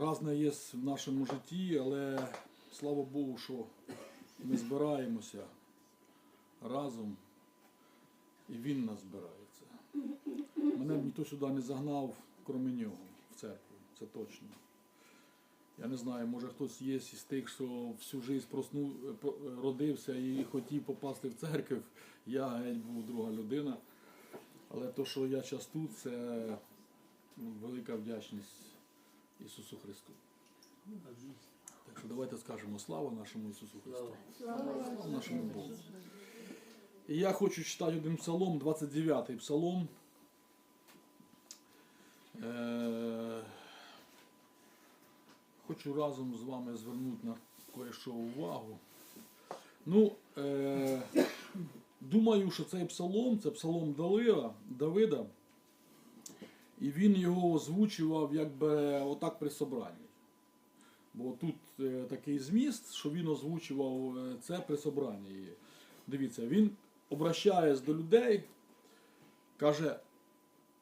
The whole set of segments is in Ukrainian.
Разне є в нашому житті, але слава Богу, що ми збираємося разом, і він нас збирається. Мене б ніхто сюди не загнав, крім нього, в церкву, це точно. Я не знаю, може хтось є із тих, що всю життя проснув, родився і хотів попасти в церкву. Я геть був друга людина. Але то, що я час тут, це велика вдячність Ісусу Христу. Так що давайте скажемо слава нашому Ісусу Христу. Слава нашому Богу. І я хочу читати один псалом, 29-й псалом. Е, Хочу разом з вами звернути на кое-що увагу. Ну, е, думаю, що цей псалом, це псалом Далира, Давида, і він його озвучував якби отак при собранні. Бо тут е, такий зміст, що він озвучував е, це при собранні. Дивіться, він обращається до людей, каже: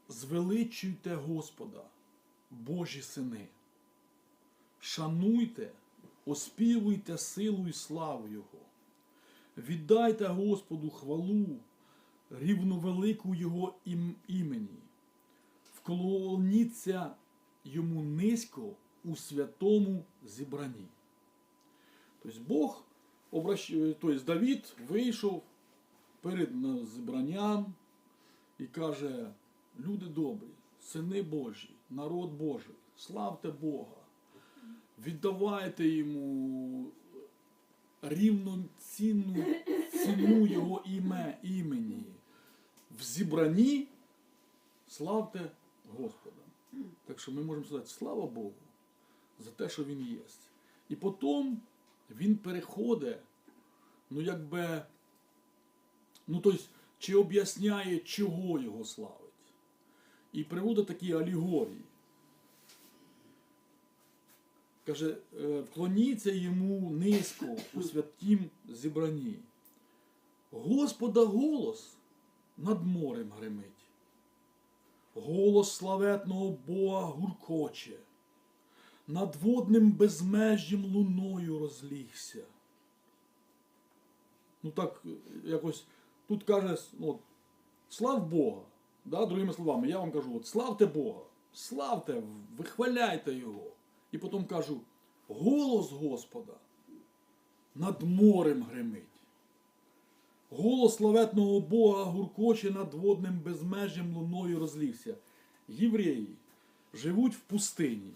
звеличуйте Господа, Божі сини, шануйте, оспівуйте силу і славу Його. Віддайте Господу хвалу, рівновелику Його ім- імені, вклоніться йому низько у святому зібранні. Тобто Бог, тобто Давід вийшов перед зібранням і каже: люди добрі, сини Божі, народ Божий, славте Бога, віддавайте йому рівноцінну ціну Його іме, імені. В зібранні славте Господа. Так що ми можемо сказати, слава Богу за те, що Він є. І потім він переходить, ну якби, ну тобто, чи об'ясняє, чого його славить. І приводить такі алегорії. Каже, е, вклоніться йому низько у святім зібранні. Господа голос над морем гримить. Голос славетного Бога гуркоче. Над водним безмежжям луною розлігся. Ну так, е, якось тут каже, ну, от, слав Бога. Да, другими словами, я вам кажу, от, славте Бога, славте, вихваляйте Його. І потім кажу, голос Господа над морем гримить. Голос славетного Бога гуркоче над водним безмежжям луною розлігся. Євреї живуть в пустині.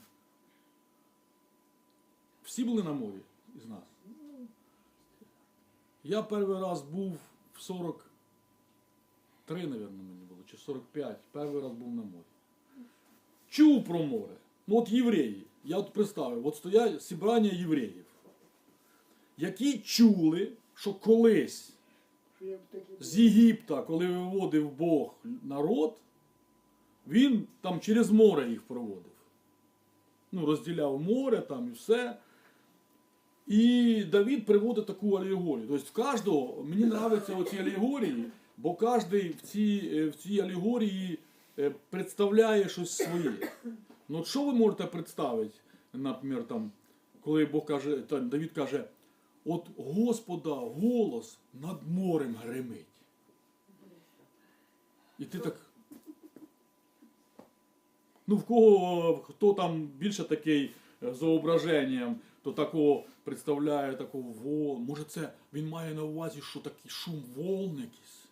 Всі були на морі із нас. Я перший раз був в 43, мабуть, мені було, чи 45. Перший раз був на морі. Чув про море. Ну от євреї. Я от представив, от стоять зібрання євреїв, які чули, що колись з Єгипта, коли виводив Бог народ, він там через море їх проводив. Ну, розділяв море там і все. І Давід приводить таку алегорію. Тобто в кожного, мені подобаються оці алегорії, бо кожен в цій, е, в цій алегорії е, представляє щось своє. Ну що ви можете представити, наприклад, там, коли Бог каже, там, Давід каже, от Господа голос над морем гримить. І ти так. Ну, в кого хто там більше такий е, зображенням, то такого представляє такого вол. Може, це він має на увазі, що такий шум волн якийсь.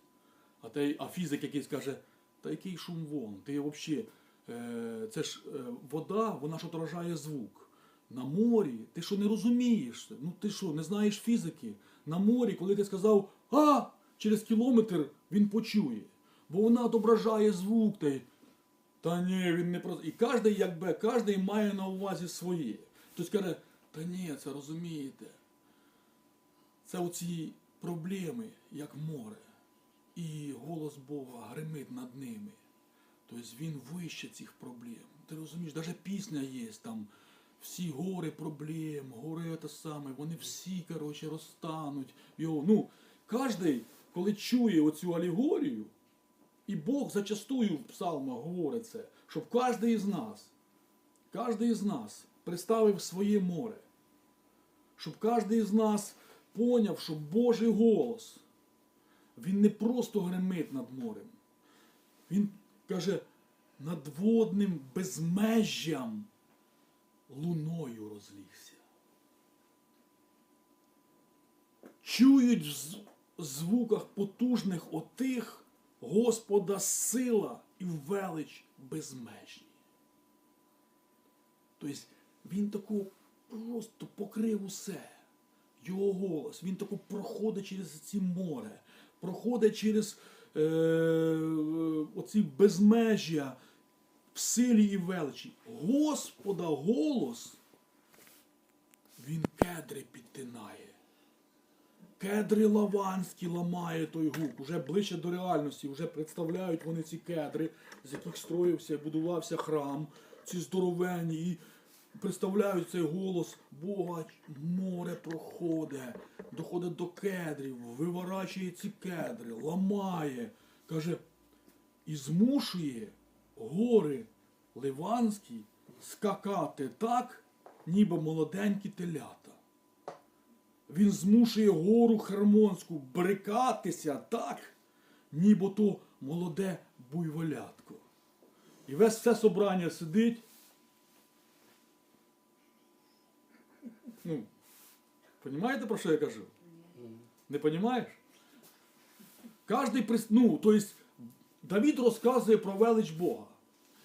А, той, а фізик якийсь каже, та який шум волн? Ти взагалі, е, це ж е, вода, вона ж отражає звук. На морі, ти що не розумієш? Ну ти що, не знаєш фізики? На морі, коли ти сказав А! Через кілометр він почує. Бо вона відображає звук. Та, та ні, він не про. І кожен, якби, кожен має на увазі своє. Хтось каже, та ні, це розумієте. Це оці проблеми, як море. І голос Бога гримить над ними. Тобто він вище цих проблем. Ти розумієш, навіть пісня є там. Всі гори проблем, гори те саме, вони всі, коротше, розтануть. Його, ну, кожен, коли чує оцю алегорію, і Бог зачастую в псалмах говорить це, щоб кожен із нас кожен з нас представив своє море. Щоб кожен з нас поняв, що Божий голос, він не просто гримить над морем. Він каже, над водним безмежжям луною розлігся. Чують в звуках потужних отих Господа сила і велич безмежні. Тобто він тако просто покрив усе. Його голос, він тако проходить через ці море, проходить через е, оці безмежжя в силі і величі. Господа голос, він кедри підтинає. Кедри лаванські ламає той гук, уже ближче до реальності, вже представляють вони ці кедри, з яких строївся, і будувався храм, ці здоровенні, і представляють цей голос. Бога, море проходить, доходить до кедрів, виворачує ці кедри, ламає, каже, і змушує гори ливанські скакати так, ніби молоденькі телята. Він змушує гору Хермонську брикатися так, ніби то молоде буйволятко. І весь все собрання сидить. Ну, розумієте, про що я кажу? Не розумієш? Прис... ну, то есть, Давід розказує про велич Бога.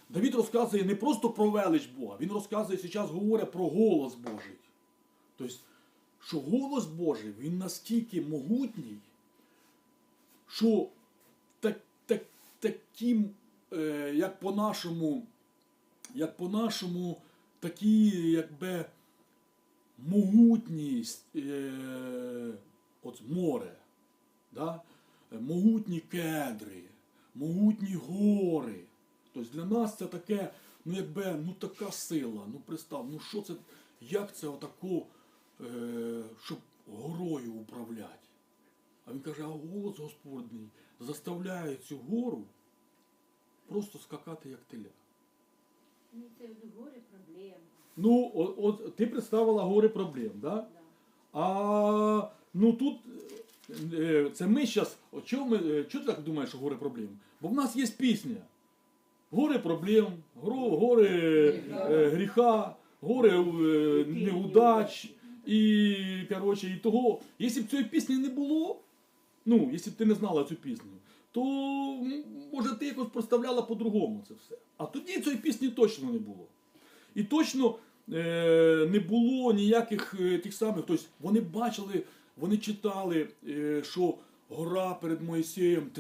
Давід розказує не просто про велич Бога, він розказує зараз говорить про голос Божий. Тобто, що голос Божий він настільки могутній, що так, так, таким, е, як по-нашому, як по-нашому, такі, якби могутність, е, от море, да? могутні кедри, могутні гори. Тобто для нас це таке, ну якби, ну така сила. Ну представ, ну що це, як це отако, е, щоб горою управляти? А він каже, а голос Господній заставляє цю гору просто скакати як теля. Ну, це горе проблем. Ну, от, от ти представила гори проблем, да? Да. А ну тут е, це ми зараз. Чого ми, е, чого ти так думаєш, що гори проблем? Бо в нас є пісня. Гори проблем, гро- гори е, гріха, гори е, неудач. І, коротше, і того, якщо б цієї пісні не було, ну, якщо б ти не знала цю пісню, то може ти якось представляла по-другому це все. А тоді цієї пісні точно не було. І точно е, не було ніяких е, тих самих. Тобто вони бачили, вони читали, е, що гора перед Моїсеєм,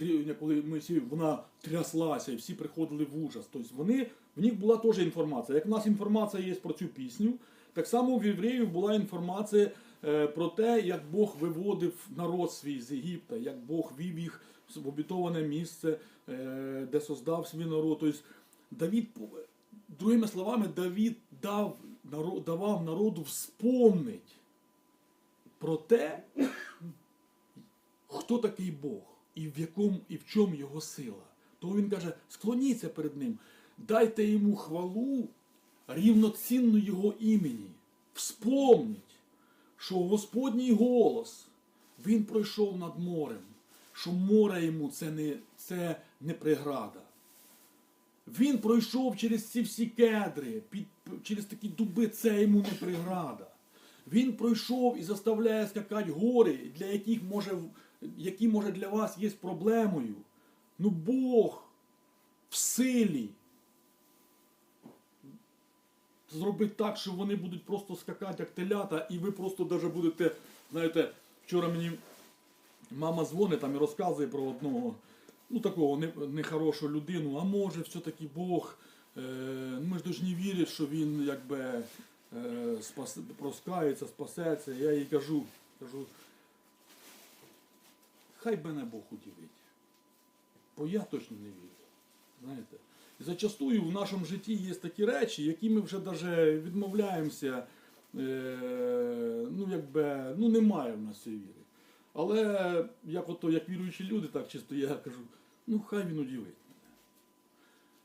коли Моїсей, вона тряслася, і всі приходили в ужас. Тобто вони, в них була теж інформація. Як в нас інформація є про цю пісню, так само в євреїв була інформація е, про те, як Бог виводив народ свій з Єгипта, як Бог вів їх в обітоване місце, е, де создав свій народ. Тобто Давід, другими словами, Давід дав, давав народу вспомнить про те, хто такий Бог і в якому і в чому його сила. Тому він каже: склоніться перед ним, дайте йому хвалу рівноцінну його імені. Вспомніть, що Господній голос він пройшов над морем, що море йому це не, це не преграда. Він пройшов через ці всі кедри, під, через такі дуби, це йому не преграда. Він пройшов і заставляє скакати гори, для яких може, які може для вас є проблемою. Ну Бог в силі зробить так, що вони будуть просто скакати як телята, і ви просто даже будете, знаєте, вчора мені мама дзвонить там і розказує про одного, ну такого не- нехорошу людину, а може все-таки Бог, е, ну, ми ж повинні вірити, що він якби е, спас, проскається, спасеться. Я їй кажу, кажу, хай мене Бог удивить. Бо я точно не вірю. Знаєте? І зачастую в нашому житті є такі речі, які ми вже навіть відмовляємося. Е, ну, якби, ну, немає в нас цієї віри. Але як ото, як віруючі люди, так чисто я кажу, ну хай він удивить мене.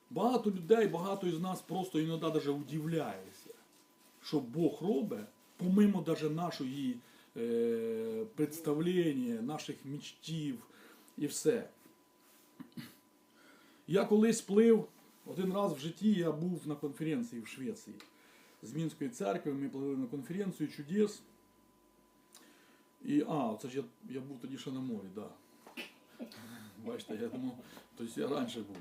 Багато людей, багато із нас просто іноді навіть удивляється, що Бог робить, помимо даже нашої представлення, наших мічтів і все. Я колись плив, один раз в житті я був на конференції в Швеції з Мінської церкви, ми плили на конференцію чудес. І, а, це ж я, я був тоді ще на морі, так. Да. Бачите, я думав, тобто я раніше був.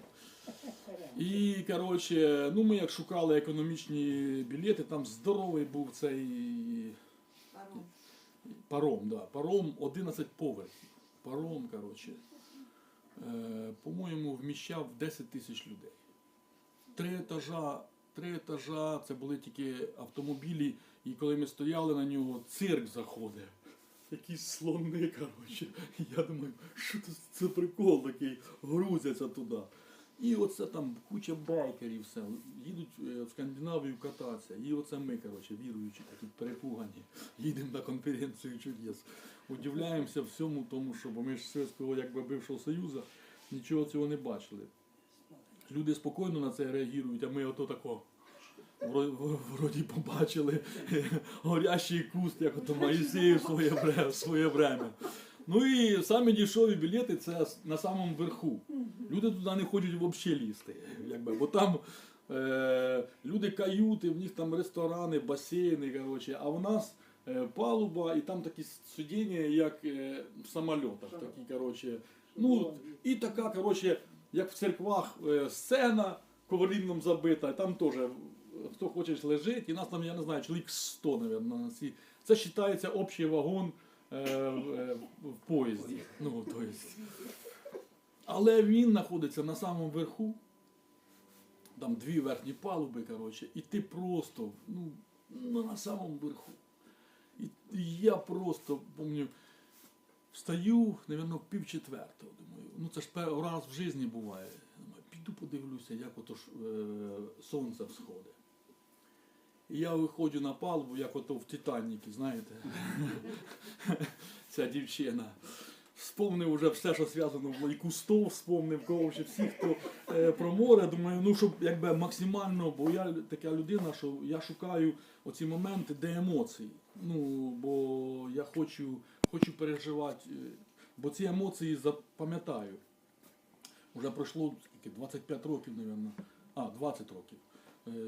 І, коротше, ну ми як шукали економічні білети, там здоровий був цей. Паром, да, паром 11 поверхів. Паром, коротше, е, по-моєму, вміщав 10 тисяч людей. Три етажа, три етажа, це були тільки автомобілі, і коли ми стояли на нього, цирк заходив. Якісь слони, коротше. Я думаю, що це, це прикол такий, грузяться туди. І оце там куча байкерів, все, їдуть е, в Скандинавію кататися. І оце ми, коротше, віруючі, такі перепугані, їдемо на конференцію чудес. Удивляємося всьому тому, що бо ми ж Совєтського якби бившого Союзу нічого цього не бачили. Люди спокійно на це реагують, а ми ото тако. Вроді побачили горящий куст, як ото Моїсею своє, своє время. Ну і самі дешеві білети це на самому верху. Люди туди не хочуть взагалі лізти. Якби, бо там е, люди каюти, в них там ресторани, басейни, коротше, а в нас е, палуба і там такі сидіння, як е, в самольотах. Такі, коротше, ну, і така, коротше, як в церквах е, сцена коврінном забита, там теж хто хоче лежить, і нас там, я не знаю, чоловік 100, мабуть, на ці. Це вважається общий вагон в, е, поїзді. Ну, то есть. Але він знаходиться на самому верху, там дві верхні палуби, коротше, і ти просто ну, ну, на самому верху. І, я просто пам'ятаю, встаю, мабуть, пів четвертого. Думаю, ну це ж раз в житті буває. Думаю, піду подивлюся, як ото ж, е, сонце всходить. І я виходжу на палубу, як ото в Титаніки, знаєте. Ця дівчина. Вспомнив вже все, що зв'язано в Кустов, вспомнив коротше, всі, хто е, про море. Думаю, ну щоб якби максимально, бо я така людина, що я шукаю оці моменти, де емоції. Ну, бо я хочу, хочу переживати, е, бо ці емоції запам'ятаю. Уже пройшло скільки, 25 років, мабуть. А, 20 років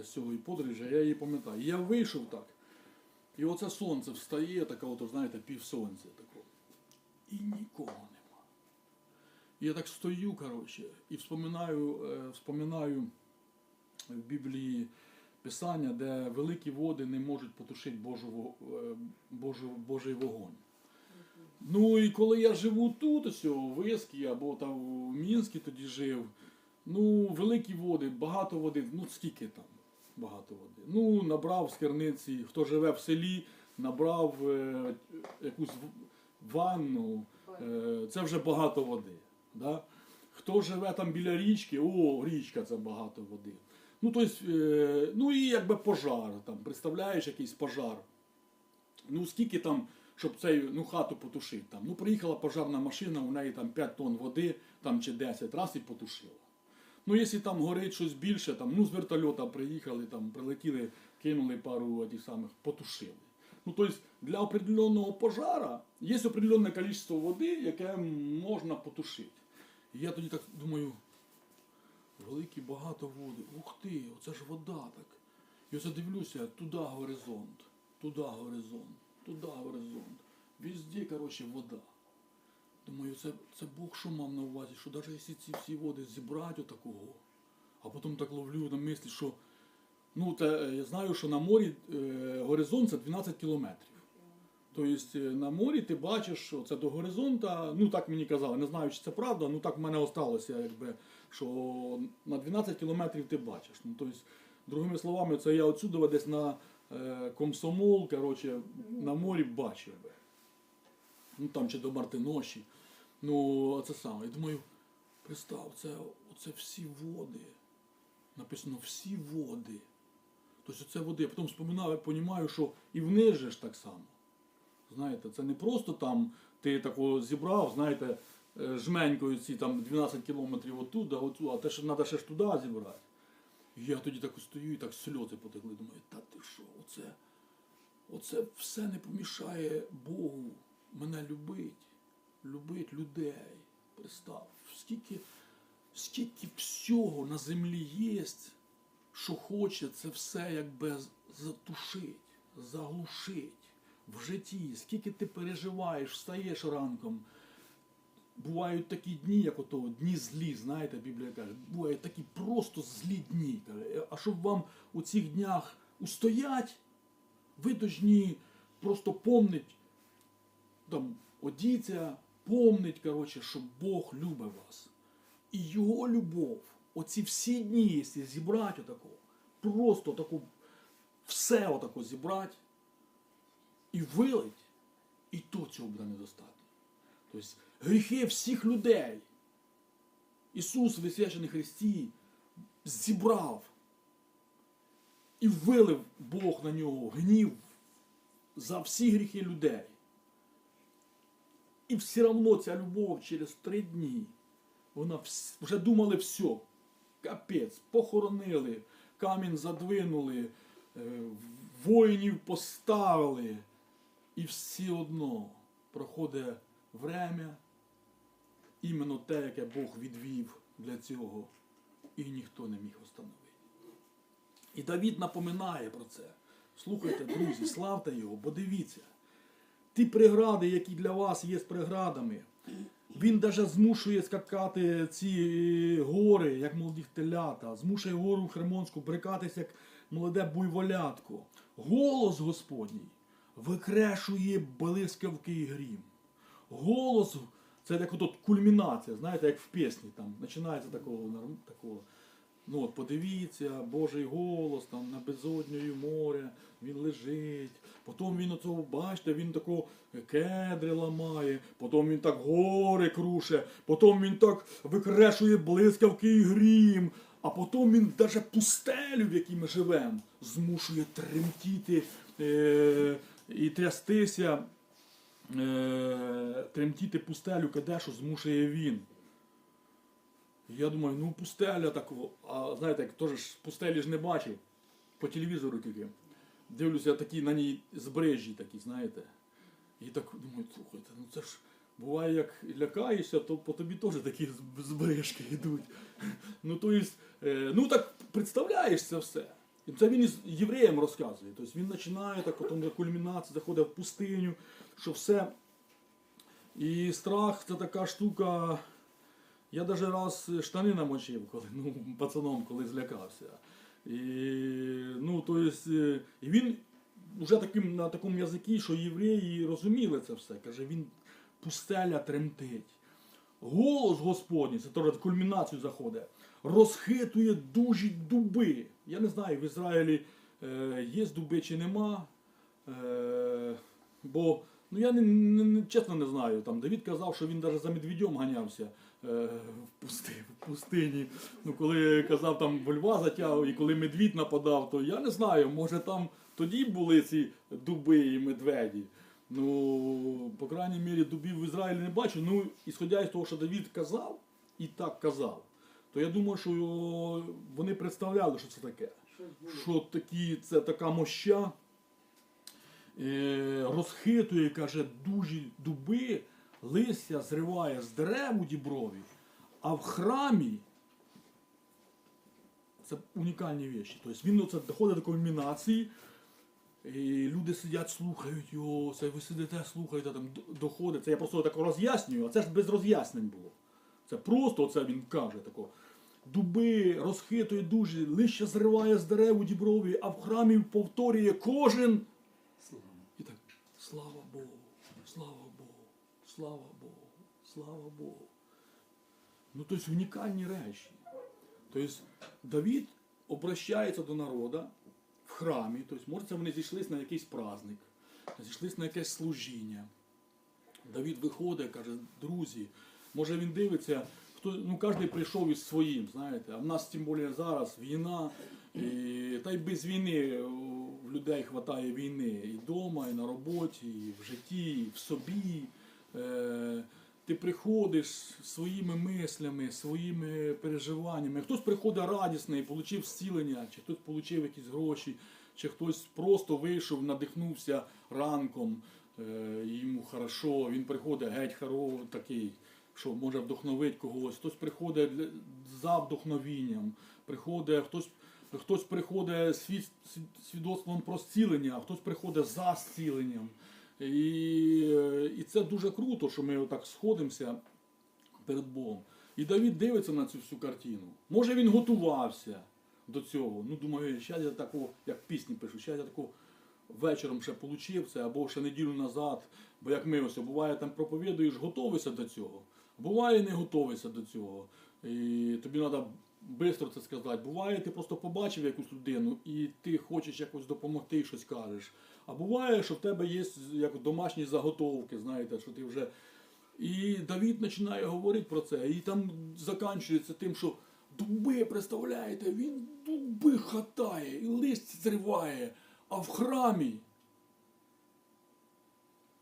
з цієї подорожі, я її пам'ятаю. Я вийшов так. І оце сонце встає, таке, от, знаєте, півсонця такого. І нікого нема. Я так стою, коротше, і вспоминаю, е, вспоминаю в Біблії Писання, де великі води не можуть потушити Божу, е, Божу, Божий вогонь. Ну і коли я живу тут, ось у Вискі або там в Мінську тоді жив, ну, великі води, багато води, ну скільки там багато води. Ну, набрав з керниці, хто живе в селі, набрав е, якусь ванну, е, це вже багато води. Да? Хто живе там біля річки, о, річка це багато води. Ну, тобто, е, ну і якби пожар, там, представляєш якийсь пожар. Ну, скільки там, щоб цей ну, хату потушити. Там. Ну, приїхала пожарна машина, у неї там 5 тонн води там, чи 10 раз і потушила. Ну, якщо там горить щось більше, там, ну, з вертольота приїхали, там, прилетіли, кинули пару тих самих, потушили. Ну, тобто, для определенного пожара є определенне кількість води, яке можна потушити. І я тоді так думаю, великі багато води. Ух ти, оце ж вода так. І оце дивлюся, туди горизонт, туди горизонт, туди горизонт. Везде, коротше, вода. Думаю, це, це Бог що мав на увазі, що навіть якщо ці всі води зібрати отакого, а потім так ловлю на мислі, що ну, те, е, я знаю, що на морі е, горизонт це 12 кілометрів. Тобто е, на морі ти бачиш, що це до горизонта, ну так мені казали, не знаю, чи це правда, ну так в мене осталося, якби, що на 12 кілометрів ти бачиш. Ну, тобто, другими словами, це я отсюди десь на е, комсомол, коротше, на морі бачив би. Ну там чи до Мартиноші. Ну, це саме. Я думаю, представ, це, оце всі води. Написано всі води. Тобто це води. Я потім вспоминаю, розумію, що і вниз ж так само. Знаєте, це не просто там ти такого зібрав, знаєте, е, жменькою ці там 12 кілометрів отуда, отуда, а те, що треба ще ж туди зібрати. І я тоді так стою і так сльози потекли. Думаю, та ти що, оце, оце все не помішає Богу мене любить, любить людей. Представ, скільки, скільки всього на землі є, що хоче це все якби затушить, заглушить в житті. Скільки ти переживаєш, встаєш ранком. Бувають такі дні, як ото дні злі, знаєте, Біблія каже, бувають такі просто злі дні. А щоб вам у цих днях устоять, ви должні просто помнить, там, одіться, помнить, коротше, що Бог любить вас. І його любов, оці всі дні, якщо зібрати отако, просто таку, все отако зібрати і вилить, і то цього буде недостатньо. Тобто гріхи всіх людей. Ісус, висвячений Христі, зібрав і вилив Бог на нього гнів за всі гріхи людей. І все одно ця любов через три дні, вона вже думали все. Капець, похоронили, камінь задвинули, е, воїнів поставили. І все одно проходить время, іменно те, яке Бог відвів для цього, і ніхто не міг остановити. І Давід напоминає про це. Слухайте, друзі, славте його, бо дивіться, ті прегради, які для вас є преградами, він даже змушує скакати ці гори, як молоді телята, змушує гору Хермонську брикатись, як молоде буйволятко. Голос Господній викрешує блискавки і грім. Голос це як от кульмінація, знаєте, як в пісні. Там починається такого, такого. Ну от подивіться, Божий голос там на безодньою моря, він лежить. Потім він оцього, бачите, він такого кедри ламає, потім він так гори круше, потім він так викрешує блискавки і грім, а потім він навіть пустелю, в якій ми живемо, змушує тремтіти е- і трястися, е- тремтіти пустелю Кадешу змушує він. Я думаю, ну пустеля такого. А знаєте, теж ж пустелі ж не бачив. По телевізору тільки. Дивлюся такі на ній збережжі такі, знаєте. І так думаю, слухайте, ну це ж буває, як лякаєшся, то по тобі теж такі збережки йдуть. Ну, то есть, е, ну так представляєш це все. І це він із євреям розказує. Тобто він починає так, потім до кульмінації, заходить в пустиню, що все. І страх це така штука. Я навіть раз штани намочив, коли ну, пацаном, коли злякався. І, ну, то есть, е, і він вже таким, на такому язикі, що євреї розуміли це все. Каже, він пустеля тремтить. Голос Господній, це теж в кульмінацію заходить, розхитує дужі дуби. Я не знаю, в Ізраїлі е, є дуби чи нема. Е, бо ну, я не, не, чесно не знаю. Там Давід казав, що він навіть за медведем ганявся е, в, пусти, в пустині. Ну, коли казав, там льва затягав, і коли медвідь нападав, то я не знаю, може там тоді були ці дуби і медведі. Ну, по крайній мірі, дубів в Ізраїлі не бачу. Ну, ісходя із того, що Давід казав, і так казав, то я думаю, що вони представляли, що це таке. Що такі, це така моща е, розхитує, каже, дужі дуби, листя зриває з дерев у діброві, а в храмі це унікальні речі. Тобто він оце доходить до кульмінації, і люди сидять, слухають його, це ви сидите, слухаєте, там доходить. Це я просто так роз'яснюю, а це ж без роз'яснень було. Це просто оце він каже тако. Дуби розхитує дуже, лише зриває з дерев у діброві, а в храмі повторює кожен. І так, слава слава слава Богу, слава Богу. Ну, тобто унікальні речі. Тобто Давід обращається до народу в храмі, тобто, може, вони зійшлись на якийсь праздник, зійшлись на якесь служіння. Давід виходить, каже, друзі, може він дивиться, хто, ну кожен прийшов із своїм, знаєте, а в нас тим більше зараз війна, і, та й без війни в людей вистачає війни і вдома, і на роботі, і в житті, і в собі. Е, ти приходиш своїми мислями, своїми переживаннями. Хтось приходить радісний, отримав зцілення, чи хтось отримав якісь гроші, чи хтось просто вийшов, надихнувся ранком, е, йому хорошо, він приходить геть хоро, такий, що може вдохновити когось. Хтось приходить за вдохновінням, приходить, хтось, хтось приходить свідоцтвом про зцілення, хтось приходить за зціленням. І, і це дуже круто, що ми отак сходимося перед Богом. І Давід дивиться на цю всю картину. Може він готувався до цього. Ну, думаю, зараз я такого, як пісні пишу, зараз я такого вечором ще получив це, або ще неділю назад. Бо як ми ось, буває, там проповідуєш, готовишся до цього. Буває, не готовишся до цього. І тобі треба швидко це сказати. Буває, ти просто побачив якусь людину і ти хочеш якось допомогти щось кажеш. А буває, що в тебе є як домашні заготовки, знаєте, що ти вже. І Давід починає говорити про це. І там закінчується тим, що дуби, представляєте, він дуби хатає і лист зриває, а в храмі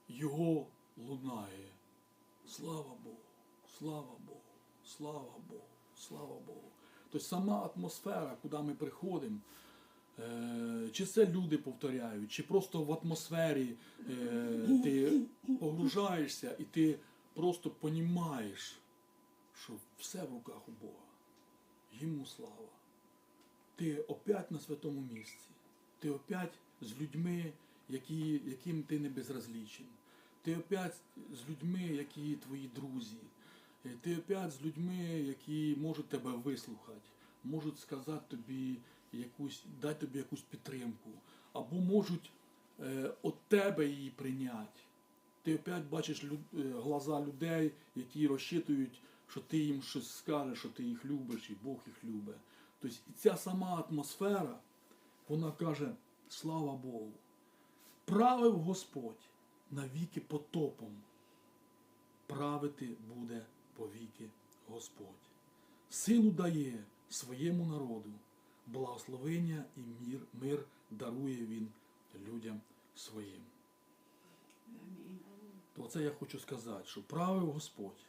його лунає. Слава Богу, слава Богу, слава Богу, слава Богу. Тобто сама атмосфера, куди ми приходимо, Чи це люди повторяють, чи просто в атмосфері е, ти погружаєшся і ти просто понімаєш, що все в руках у Бога. Йому слава. Ти опять на святому місці. Ти опять з людьми, які, яким ти не безразлічен. Ти опять з людьми, які твої друзі. Е, Ти опять з людьми, які можуть тебе вислухати, можуть сказати тобі якусь, дати тобі якусь підтримку, або можуть е, от тебе її прийняти. Ти опять бачиш люд, е, глаза людей, які розчитують, що ти їм щось скажеш, що ти їх любиш, і Бог їх любить. Тобто і ця сама атмосфера, вона каже, слава Богу, правив Господь навіки потопом, правити буде повіки Господь. Силу дає своєму народу, благословення і мир, мир дарує він людям своїм. То це я хочу сказати, що правив Господь.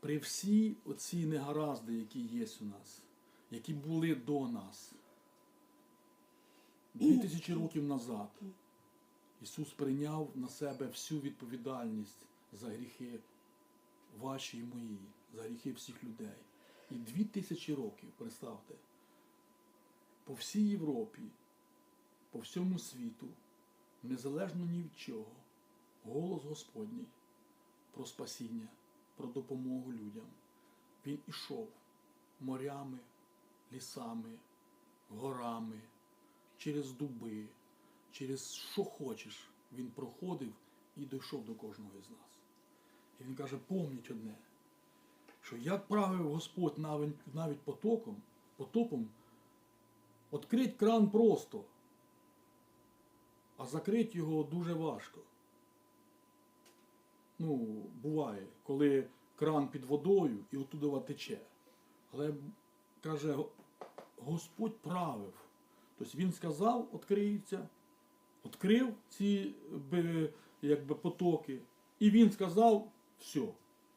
При всі оці негаразди, які є у нас, які були до нас, дві тисячі років назад, Ісус прийняв на себе всю відповідальність за гріхи ваші і мої, за гріхи всіх людей. І дві тисячі років, представте, по всій Європі, по всьому світу, незалежно ні від чого, голос Господній про спасіння, про допомогу людям. Він ішов морями, лісами, горами, через дуби, через що хочеш. Він проходив і дійшов до кожного із нас. І він каже, помніть одне, що як правив Господь навіть потоком, потопом, відкрить кран просто, а закрити його дуже важко. Ну, буває, коли кран під водою і оттуда тече. Але каже, Господь правив. Тобто він сказав, відкриється, відкрив ці якби, потоки, і він сказав все,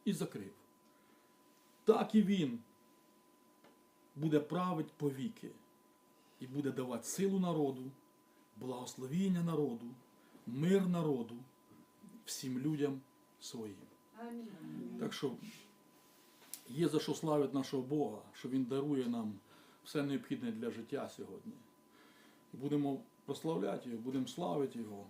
і закрив. Так і він буде править повіки і буде давати силу народу, благословіння народу, мир народу, всім людям своїм. Амінь. Так що є за що славити нашого Бога, що Він дарує нам все необхідне для життя сьогодні. Будемо прославляти Його, будемо славити Його.